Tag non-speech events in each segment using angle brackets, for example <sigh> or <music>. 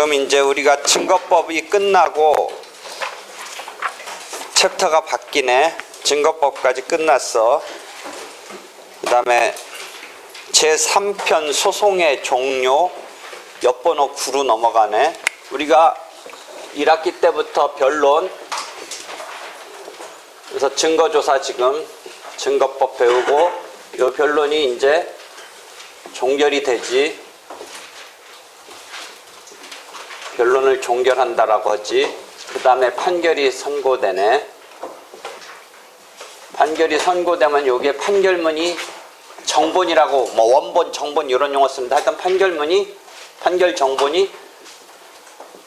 지금 이제 우리가 증거법이 끝나고 챕터가 바뀌네. 증거법까지 끝났어. 그 다음에 제3편 소송의 종료 옆번호 9로 넘어가네. 우리가 1학기 때부터 변론, 그래서 증거조사 지금 증거법 배우고 이 변론이 이제 종결이 되지. 변론을 종결한다라고 하지. 그 다음에 판결이 선고되네. 판결이 선고되면 요게 판결문이 정본이라고 뭐 원본, 정본 이런 용어 씁니다. 하여튼 판결문이 판결 정본이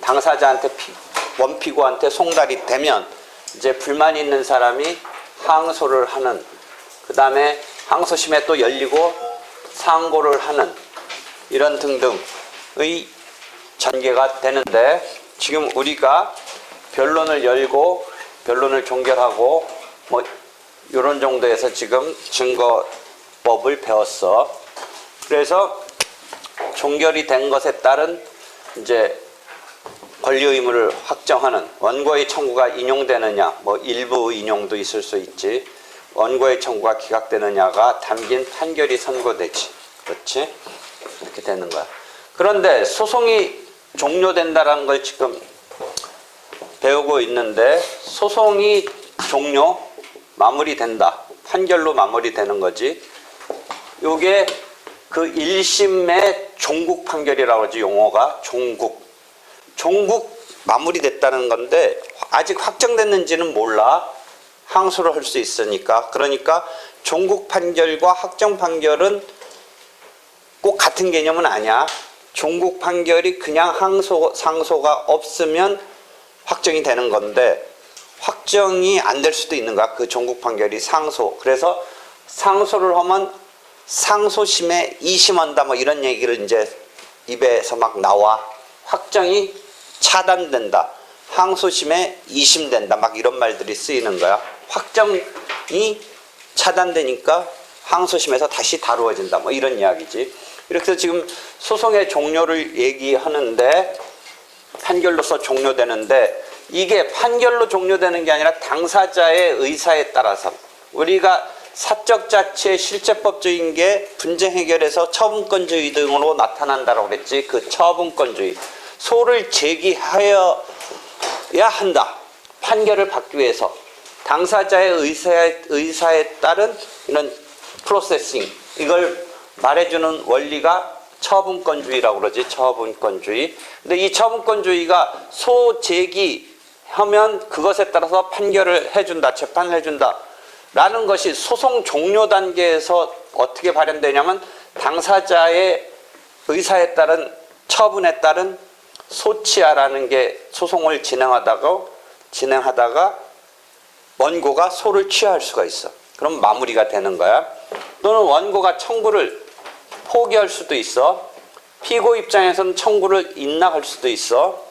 당사자한테 피- 원피고한테 송달이 되면 이제 불만 있는 사람이 항소를 하는 그 다음에 항소심에 또 열리고 상고를 하는 이런 등등의 전개가 되는데 지금 우리가 변론을 열고 변론을 종결하고 뭐 이런 정도에서 지금 증거법을 배웠어. 그래서 종결이 된 것에 따른 이제 권리 의무를 확정하는 원고의 청구가 인용되느냐, 뭐 일부 인용도 있을 수 있지. 원고의 청구가 기각되느냐가 담긴 판결이 선고되지. 그렇지? 이렇게 되는 거야. 그런데 소송이 종료된다라는 걸 지금 배우고 있는데 소송이 종료 마무리된다. 판결로 마무리되는 거지. 요게 그 1심의 종국 판결이라고 하지 용어가 종국. 종국 마무리됐다는 건데 아직 확정됐는지는 몰라. 항소를 할 수 있으니까. 그러니까 종국 판결과 확정 판결은 꼭 같은 개념은 아니야. 종국 판결이 그냥 항소 상소가 없으면 확정이 되는 건데 확정이 안 될 수도 있는 거야. 그 종국 판결이 상소. 그래서 상소를 하면 상소심에 이심한다 뭐 이런 얘기를 이제 입에서 막 나와. 확정이 차단된다. 항소심에 이심된다. 막 이런 말들이 쓰이는 거야. 확정이 차단되니까 항소심에서 다시 다루어진다. 뭐 이런 이야기지. 이렇게 해서 지금 소송의 종료를 얘기하는데 판결로서 종료되는데 이게 판결로 종료되는 게 아니라 당사자의 의사에 따라서 우리가 사적 자치의 실제법적인 게 분쟁 해결에서 처분권주의 등으로 나타난다라고 그랬지. 그 처분권주의. 소를 제기하여야 한다. 판결을 받기 위해서. 당사자의 의사에, 의사에 따른 이런 프로세싱. 이걸 말해주는 원리가 처분권주의라고 그러지 처분권주의. 근데 이 처분권주의가 소제기하면 그것에 따라서 판결을 해준다, 재판을 해준다. 라는 것이 소송 종료 단계에서 어떻게 발현되냐면 당사자의 의사에 따른 처분에 따른 소치하라는 게 소송을 진행하다가 진행하다가 원고가 소를 취할 수가 있어. 그럼 마무리가 되는 거야. 또는 원고가 청구를 포기할 수도 있어. 피고 입장에서는 청구를 인락할 수도 있어.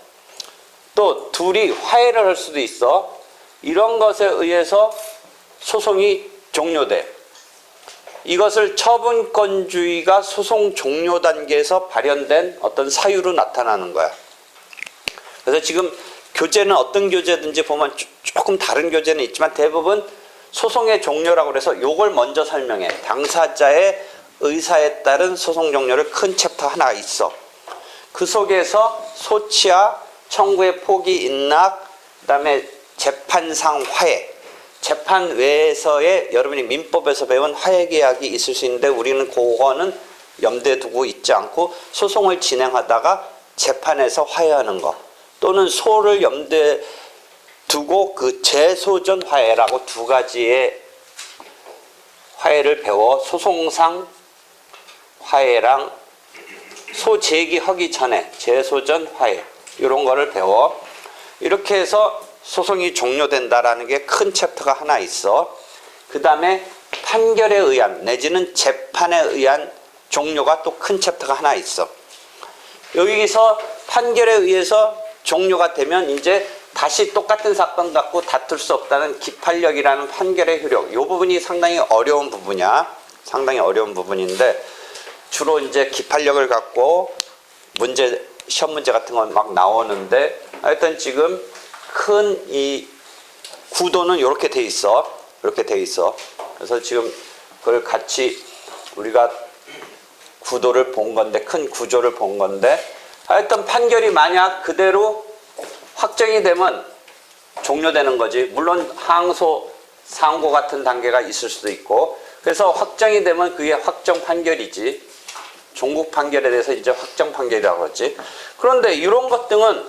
또 둘이 화해를 할 수도 있어. 이런 것에 의해서 소송이 종료돼. 이것을 처분권주의가 소송 종료 단계에서 발현된 어떤 사유로 나타나는 거야. 그래서 지금 교재는 어떤 교재든지 보면 조- 조금 다른 교재는 있지만 대부분 소송의 종료라고 그래서 요걸 먼저 설명해. 당사자의 의사에 따른 소송 종료를 큰 챕터 하나 있어. 그 속에서 소치와 청구의 포기 인락, 그 다음에 재판상 화해, 재판 외에서의 여러분이 민법에서 배운 화해 계약이 있을 수 있는데 우리는 그거는 염두에 두고 있지 않고 소송을 진행하다가 재판에서 화해하는 거 또는 소를 염두에 두고 그 재소전 화해라고 두 가지의 화해를 배워 소송상 화해랑 소 제기하기 전에 재소전 화해 이런 거를 배워 이렇게 해서 소송이 종료된다라는 게 큰 챕터가 하나 있어. 그 다음에 판결에 의한 내지는 재판에 의한 종료가 또 큰 챕터가 하나 있어. 여기서 판결에 의해서 종료가 되면 이제 다시 똑같은 사건 갖고 다툴 수 없다는 기판력이라는 판결의 효력. 이 부분이 상당히 어려운 부분이야. 상당히 어려운 부분인데 주로 이제 기판력을 갖고 문제 시험 문제 같은 건 막 나오는데 하여튼 지금 큰 이 구도는 이렇게 돼 있어. 이렇게 돼 있어. 그래서 지금 그걸 같이 우리가 구도를 본 건데 큰 구조를 본 건데 하여튼 판결이 만약 그대로 확정이 되면 종료되는 거지. 물론 항소, 상고 같은 단계가 있을 수도 있고. 그래서 확정이 되면 그게 확정 판결이지. 종국 판결에 대해서 이제 확정 판결이라고 그러지. 그런데 이런 것 등은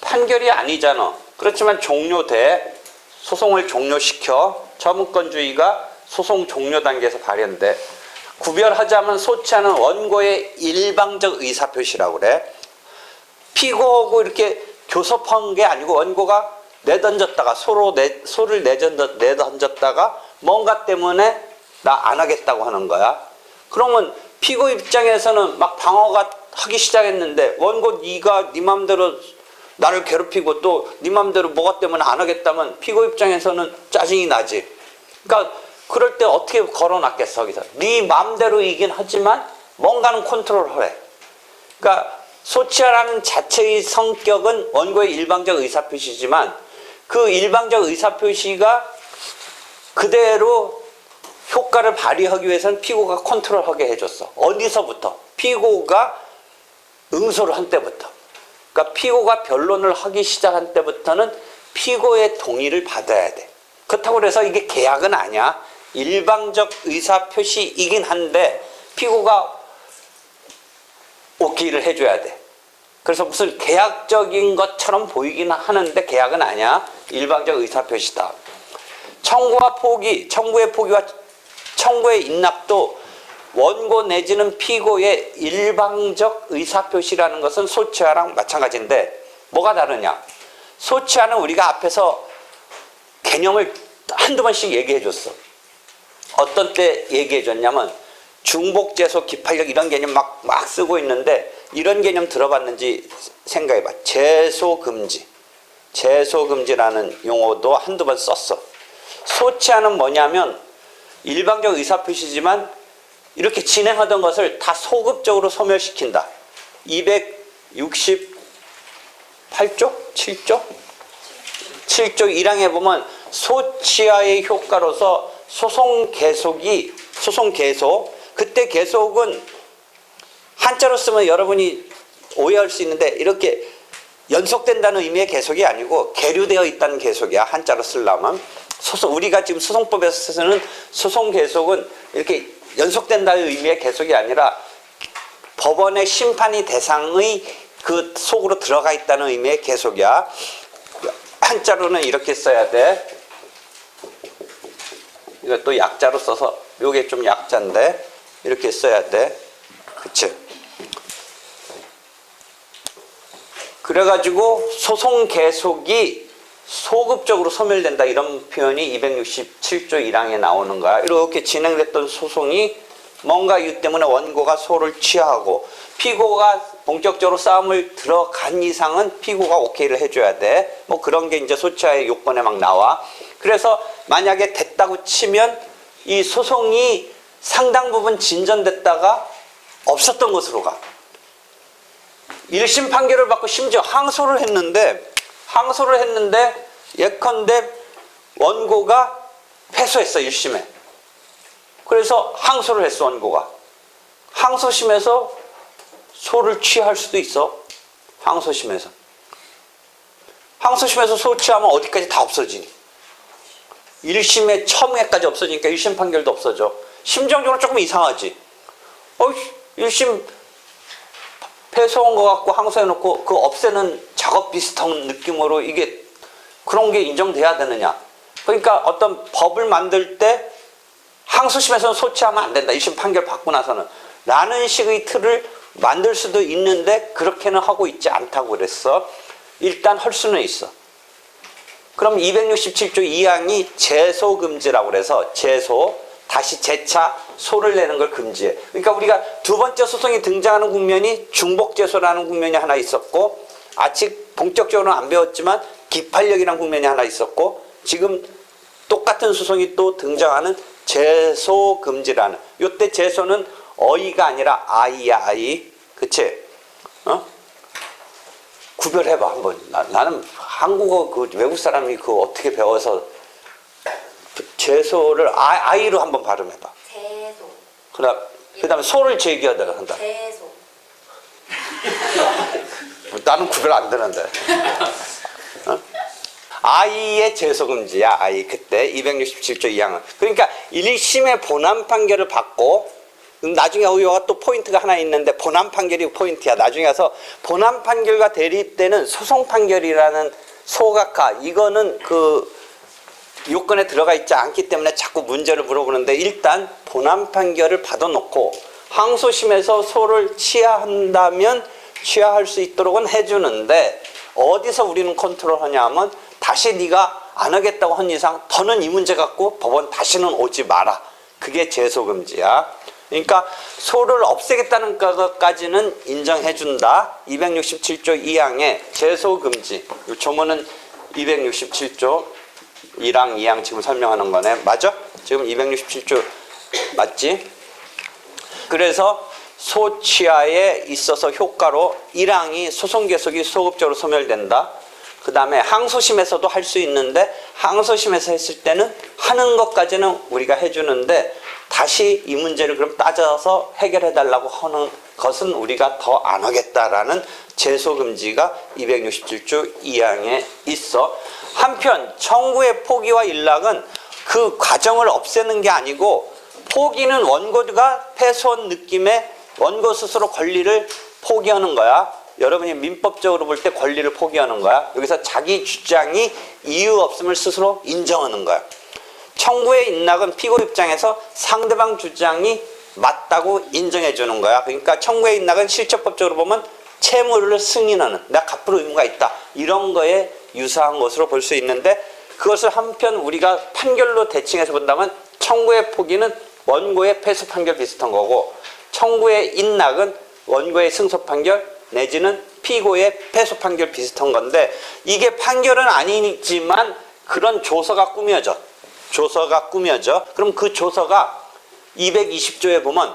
판결이 아니잖아. 그렇지만 종료돼. 소송을 종료시켜. 처분권주의가 소송 종료 단계에서 발현돼. 구별하자면 소치하는 원고의 일방적 의사표시라고 그래. 피고하고 이렇게 교섭한 게 아니고 원고가 내던졌다가 서로 내, 소를 내던졌, 내던졌다가 뭔가 때문에 나 안 하겠다고 하는 거야. 그러면 피고 입장에서는 막 방어가 하기 시작했는데 원고 네가 네 맘대로 나를 괴롭히고 또 네 맘대로 뭐가 때문에 안 하겠다면 피고 입장에서는 짜증이 나지. 그러니까 그럴 때 어떻게 걸어놨겠어 거기서 네 맘대로 이긴 하지만 뭔가는 컨트롤하래. 그러니까 소치아라는 자체의 성격은 원고의 일방적 의사표시지만 그 일방적 의사표시가 그대로 효과를 발휘하기 위해서는 피고가 컨트롤하게 해줬어. 어디서부터? 피고가 응소를 한 때부터. 그러니까 피고가 변론을 하기 시작한 때부터는 피고의 동의를 받아야 돼. 그렇다고 해서 이게 계약은 아니야. 일방적 의사 표시이긴 한데 피고가 오케이를 해줘야 돼. 그래서 무슨 계약적인 것처럼 보이긴 하는데 계약은 아니야. 일방적 의사 표시다. 청구와 포기, 청구의 포기와 청구의 인납도 원고 내지는 피고의 일방적 의사표시라는 것은 소치하랑 마찬가지인데 뭐가 다르냐? 소치하는 우리가 앞에서 개념을 한두 번씩 얘기해 줬어. 어떤 때 얘기해 줬냐면 중복제소, 기판력 이런 개념 막, 막 쓰고 있는데 이런 개념 들어봤는지 생각해 봐. 제소금지. 제소금지라는 용어도 한두 번 썼어. 소치하는 뭐냐면 일방적 의사표시지만 이렇게 진행하던 것을 다 소급적으로 소멸시킨다. 268조? 7조? 7조 1항에 보면 소치하의 효과로서 소송 계속이 소송 계속 그때 계속은 한자로 쓰면 여러분이 오해할 수 있는데 이렇게 연속된다는 의미의 계속이 아니고 계류되어 있다는 계속이야 한자로 쓰려면 소송 우리가 지금 소송법에서 쓰는 소송 계속은 이렇게 연속된다는 의미의 계속이 아니라 법원의 심판이 대상의 그 속으로 들어가 있다는 의미의 계속이야. 한자로는 이렇게 써야 돼. 이것도 약자로 써서 요게 좀 약자인데 이렇게 써야 돼. 그치? 그래가지고 소송 계속이 소급적으로 소멸된다 이런 표현이 267조 1항에 나오는 거야. 이렇게 진행됐던 소송이 뭔가 이유 때문에 원고가 소를 취하고 피고가 본격적으로 싸움을 들어간 이상은 피고가 오케이를 해줘야 돼. 뭐 그런 게 이제 소치하의 요건에 막 나와. 그래서 만약에 됐다고 치면 이 소송이 상당 부분 진전됐다가 없었던 것으로 가. 1심 판결을 받고 심지어 항소를 했는데 항소를 했는데 예컨대 원고가 패소했어 1심에 그래서 항소를 했어 원고가. 항소심에서 소를 취할 수도 있어 항소심에서. 항소심에서 소 취하면 어디까지 다 없어지니? 1심의 첨예까지 없어지니까 1심 판결도 없어져. 심정적으로 조금 이상하지. 어 1심 패소한 것 같고 항소해놓고 그 없애는 작업 비슷한 느낌으로 이게 그런 게 인정돼야 되느냐. 그러니까 어떤 법을 만들 때 항소심에서는 소치하면 안 된다. 1심 판결 받고 나서는. 라는 식의 틀을 만들 수도 있는데 그렇게는 하고 있지 않다고 그랬어. 일단 할 수는 있어. 그럼 267조 2항이 제소금지라고 그래서 제소 다시 재차 소를 내는 걸 금지해. 그러니까 우리가 두 번째 소송이 등장하는 국면이 중복제소라는 국면이 하나 있었고 아직 본격적으로는 안 배웠지만 기판력이라는 국면이 하나 있었고 지금 똑같은 소송이 또 등장하는 제소금지라는 요때 제소는 어이가 아니라 아이야 아이 그치? 어? 구별해봐 한번. 나, 나는 한국어 그 외국 사람이 그 어떻게 배워서 제소를 아, 아이로 한번 발음해봐. 재소, 그다음 그다음에 소를 제기하다가 한다. 재소, <laughs> 나는 구별 안 되는데. 어? 아이의 제소금지야, 아이. 그때 267조 2항은. 그러니까 1심의 본안 판결을 받고, 나중에 여기가 또 포인트가 하나 있는데, 본안 판결이 포인트야. 나중에 가서 본안 판결과 대립되는 소송 판결이라는 소각화, 이거는 그 요건에 들어가 있지 않기 때문에 자꾸 문제를 물어보는데, 일단 본안 판결을 받아놓고, 항소심에서 소를 취하한다면 취하할 수 있도록은 해주는데 어디서 우리는 컨트롤하냐 하면 다시 네가 안 하겠다고 한 이상 더는 이 문제 갖고 법원 다시는 오지 마라. 그게 제소금지야. 그러니까 소를 없애겠다는 것까지는 인정해준다. 267조 2항의 제소금지. 이 조문은 267조 1항, 2항 지금 설명하는 거네. 맞아? 지금 267조 맞지? 그래서 소취하에 있어서 효과로 1항이 소송 계속이 소급적으로 소멸된다. 그 다음에 항소심에서도 할 수 있는데 항소심에서 했을 때는 하는 것까지는 우리가 해주는데 다시 이 문제를 그럼 따져서 해결해 달라고 하는 것은 우리가 더 안 하겠다라는 제소 금지가 267조 2항에 있어. 한편 청구의 포기와 일락은 그 과정을 없애는 게 아니고 포기는 원고가 패소한 느낌의 원고 스스로 권리를 포기하는 거야. 여러분이 민법적으로 볼 때 권리를 포기하는 거야. 여기서 자기 주장이 이유 없음을 스스로 인정하는 거야. 청구의 인락은 피고 입장에서 상대방 주장이 맞다고 인정해 주는 거야. 그러니까 청구의 인락은 실체법적으로 보면 채무를 승인하는 내가 갚을 의무가 있다. 이런 거에 유사한 것으로 볼 수 있는데 그것을 한편 우리가 판결로 대칭해서 본다면 청구의 포기는 원고의 패소 판결 비슷한 거고 청구의 인락은 원고의 승소 판결 내지는 피고의 패소 판결 비슷한 건데 이게 판결은 아니지만 그런 조서가 꾸며져. 조서가 꾸며져. 그럼 그 조서가 220조에 보면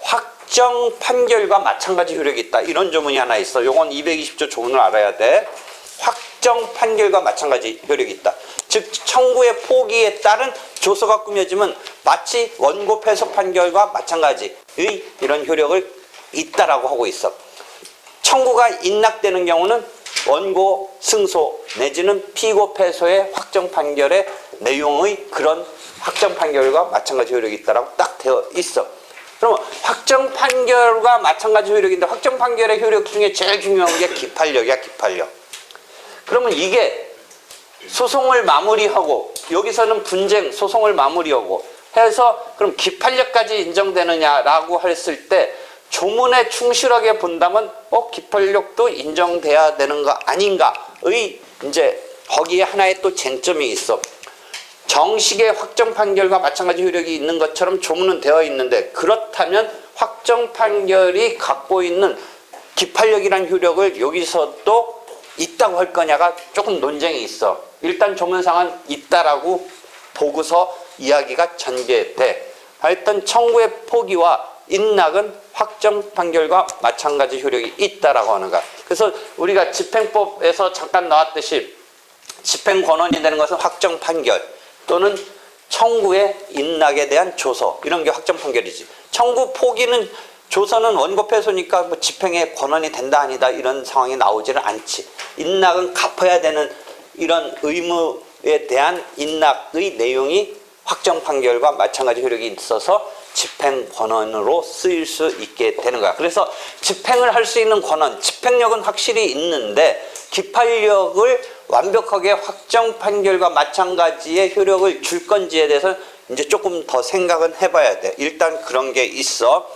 확정 판결과 마찬가지 효력이 있다. 이런 조문이 하나 있어. 요건 220조 조문을 알아야 돼. 확정 판결과 마찬가지 효력이 있다. 즉 청구의 포기에 따른 조서가 꾸며지면 마치 원고 패소 판결과 마찬가지 의 이런 효력을 있다라고 하고 있어. 청구가 인락되는 경우는 원고 승소 내지는 피고 패소의 확정 판결의 내용의 그런 확정 판결과 마찬가지 효력이 있다라고 딱 되어 있어. 그러면 확정 판결과 마찬가지 효력인데 확정 판결의 효력 중에 제일 중요한 게 기판력이야, 기판력. 그러면 이게 소송을 마무리하고 여기서는 분쟁 소송을 마무리하고 해서 그럼 기판력까지 인정되느냐라고 했을 때 조문에 충실하게 본다면 어 기판력도 인정돼야 되는 거 아닌가의 이제 거기에 하나의 또 쟁점이 있어. 정식의 확정 판결과 마찬가지 효력이 있는 것처럼 조문은 되어 있는데 그렇다면 확정 판결이 갖고 있는 기판력이라는 효력을 여기서도 있다고 할 거냐가 조금 논쟁이 있어. 일단 조문상은 있다라고 보고서 이야기가 전개돼. 하여튼 청구의 포기와 인락은 확정 판결과 마찬가지 효력이 있다라고 하는 거야. 그래서 우리가 집행법에서 잠깐 나왔듯이 집행 권한이 되는 것은 확정 판결 또는 청구의 인락에 대한 조서 이런 게 확정 판결이지. 청구 포기는 조서는 원고 패소니까 뭐 집행의 권한이 된다 아니다 이런 상황이 나오지는 않지. 인락은 갚아야 되는 이런 의무에 대한 인락의 내용이 확정 판결과 마찬가지 효력이 있어서 집행 권한으로 쓰일 수 있게 되는 거야. 그래서 집행을 할 수 있는 권한, 집행력은 확실히 있는데 기판력을 완벽하게 확정 판결과 마찬가지의 효력을 줄 건지에 대해서 이제 조금 더 생각은 해봐야 돼. 일단 그런 게 있어.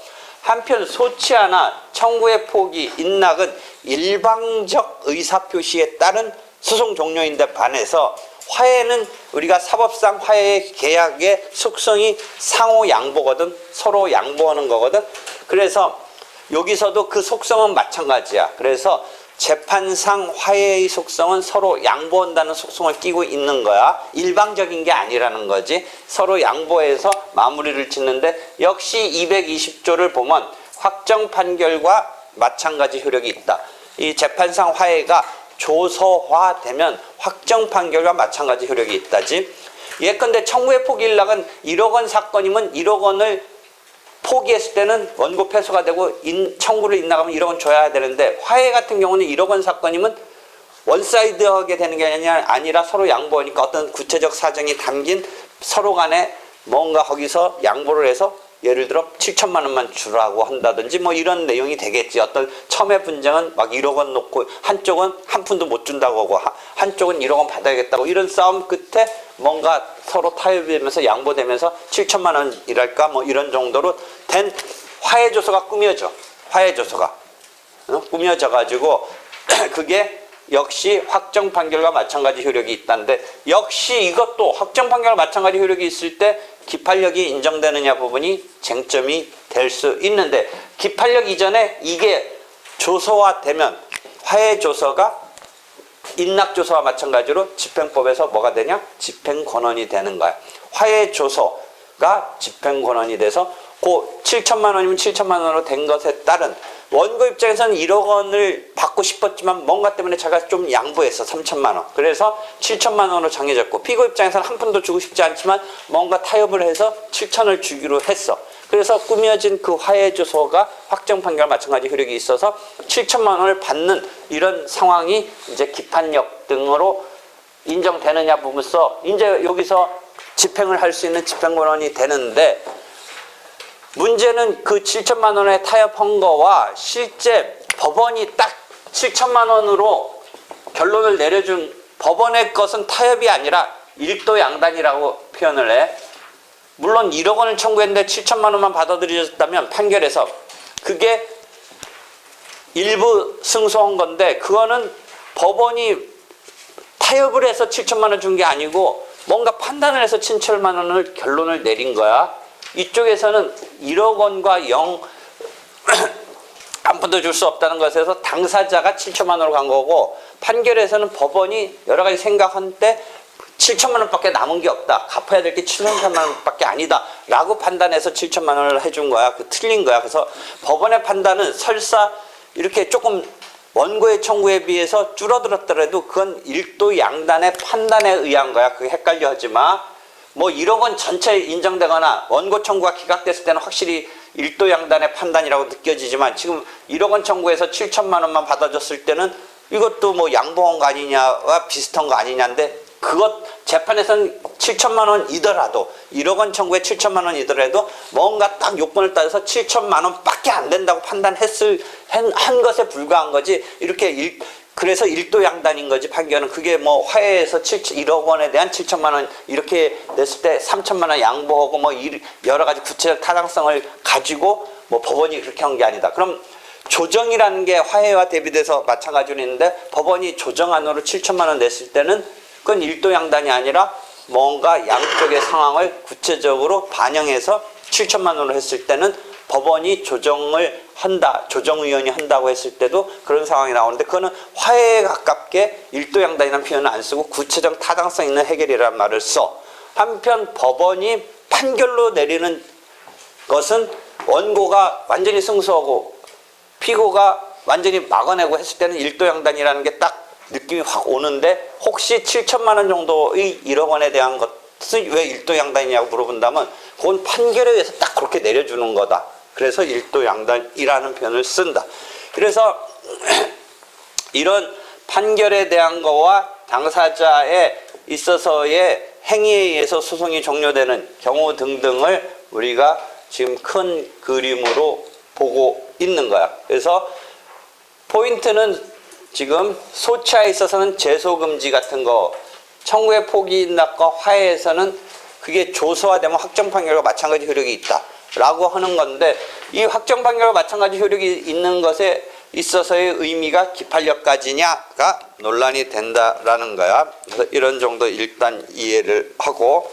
한편 소치하나 청구의 포기, 인락은 일방적 의사표시에 따른 소송 종료인데 반해서 화해는 우리가 사법상 화해 계약의 속성이 상호 양보거든 서로 양보하는 거거든. 그래서 여기서도 그 속성은 마찬가지야. 그래서 재판상 화해의 속성은 서로 양보한다는 속성을 띠고 있는 거야. 일방적인 게 아니라는 거지. 서로 양보해서 마무리를 짓는데 역시 220조를 보면 확정 판결과 마찬가지 효력이 있다. 이 재판상 화해가 조서화되면 확정 판결과 마찬가지 효력이 있다지. 예컨대 청구의 포기 일락은 1억 원 사건이면 1억 원을 포기했을 때는 원고 패소가 되고 인, 청구를 인나가면 1억 원 줘야 되는데 화해 같은 경우는 1억 원 사건이면 원사이드하게 되는 게 아니라, 아니라 서로 양보하니까 어떤 구체적 사정이 담긴 서로 간에 뭔가 거기서 양보를 해서 예를 들어 7천만 원만 주라고 한다든지 뭐 이런 내용이 되겠지. 어떤 처음에 분쟁은 막 1억 원 놓고 한쪽은 한 푼도 못 준다고 하고 하- 한쪽은 1억 원 받아야겠다고 이런 싸움 끝에 뭔가 서로 타협되면서 양보되면서 7천만 원이랄까 뭐 이런 정도로 된 화해 조서가 꾸며져. 화해 조서가. 어? 꾸며져 가지고 그게 역시 확정 판결과 마찬가지 효력이 있다는데 역시 이것도 확정 판결과 마찬가지 효력이 있을 때 기판력이 인정되느냐 부분이 쟁점이 될 수 있는데 기판력 이전에 이게 조서화되면 화해 조서가 인락 조서와 마찬가지로 집행법에서 뭐가 되냐? 집행 권한이 되는 거야. 화해 조서가 집행 권한이 돼서 그 7천만 원이면 7천만 원으로 된 것에 따른 원고 입장에서는 1억 원을 받고 싶었지만 뭔가 때문에 제가 좀 양보했어 3천만 원. 그래서 7천만 원으로 정해졌고 피고 입장에서는 한 푼도 주고 싶지 않지만 뭔가 타협을 해서 7천을 주기로 했어. 그래서 꾸며진 그 화해 조서가 확정 판결 마찬가지 효력이 있어서 7천만 원을 받는 이런 상황이 이제 기판력 등으로 인정되느냐 부분서 이제 여기서 집행을 할 수 있는 집행 권한이 되는데 문제는 그 7천만 원에 타협한 거와 실제 법원이 딱 7천만 원으로 결론을 내려준 법원의 것은 타협이 아니라 일도 양단이라고 표현을 해. 물론 1억 원을 청구했는데 7천만 원만 받아들여졌다면 판결에서 그게 일부 승소한 건데 그거는 법원이 타협을 해서 7천만 원 준 게 아니고 뭔가 판단을 해서 7천만 원을 결론을 내린 거야. 이쪽에서는 1억 원과 0 <clears throat> 한 푼도 줄 수 없다는 것에서 당사자가 7천만 원으로 간 거고 판결에서는 법원이 여러 가지 생각한 때 7천만 원밖에 남은 게 없다. 갚아야 될 게 7천만 원밖에 아니다. 라고 판단해서 7천만 원을 해준 거야. 그 틀린 거야. 그래서 법원의 판단은 설사 이렇게 조금 원고의 청구에 비해서 줄어들었더라도 그건 일도 양단의 판단에 의한 거야. 그게 헷갈려 하지 마. 뭐 1억 원 전체 인정되거나 원고 청구가 기각됐을 때는 확실히 일도 양단의 판단이라고 느껴지지만 지금 1억 원 청구해서 7천만 원만 받아줬을 때는 이것도 뭐 양보한 거 아니냐와 비슷한 거 아니냐인데 그것 재판에서는 7천만 원이더라도 1억 원 청구에 7천만 원이더라도 뭔가 딱 요건을 따져서 7천만 원밖에 안 된다고 판단했을 한, 한 것에 불과한 거지. 이렇게 일, 그래서 일도 양단인 거지 판결은 그게 뭐 화해에서 7, 1억 원에 대한 7천만 원 이렇게 냈을 때 3천만 원 양보하고 뭐 일- 여러 가지 구체적 타당성을 가지고 뭐 법원이 그렇게 한 게 아니다. 그럼 조정이라는 게 화해와 대비돼서 마찬가지로 있는데 법원이 조정안으로 7천만 원 냈을 때는 그건 일도 양단이 아니라 뭔가 양쪽의 상황을 구체적으로 반영해서 7천만 원을 했을 때는 법원이 조정을 한다, 조정위원이 한다고 했을 때도 그런 상황이 나오는데 그거는 화해에 가깝게 일도 양단이라는 표현을 안 쓰고 구체적 타당성 있는 해결이라는 말을 써. 한편 법원이 판결로 내리는 것은 원고가 완전히 승소하고 피고가 완전히 막아내고 했을 때는 일도 양단이라는 게 딱 느낌이 확 오는데 혹시 7천만 원 정도의 1억 원에 대한 것은 왜 일도 양단이냐고 물어본다면 그건 판결에 의해서 딱 그렇게 내려주는 거다. 그래서 일도 양단이라는 표현을 쓴다. 그래서 <clears throat> 이런 판결에 대한 거와 당사자에 있어서의 행위에 의해서 소송이 종료되는 경우 등등을 우리가 지금 큰 그림으로 보고 있는 거야. 그래서 포인트는 지금 소치하에 있어서는 제소금지 같은 거 청구의 포기 인락과 화해에서는 그게 조소화되면 확정 판결과 마찬가지 효력이 있다 라고 하는 건데 이 확정 판결과 마찬가지 효력이 있는 것에 있어서의 의미가 기판력까지냐가 논란이 된다라는 거야. 그래서 이런 정도 일단 이해를 하고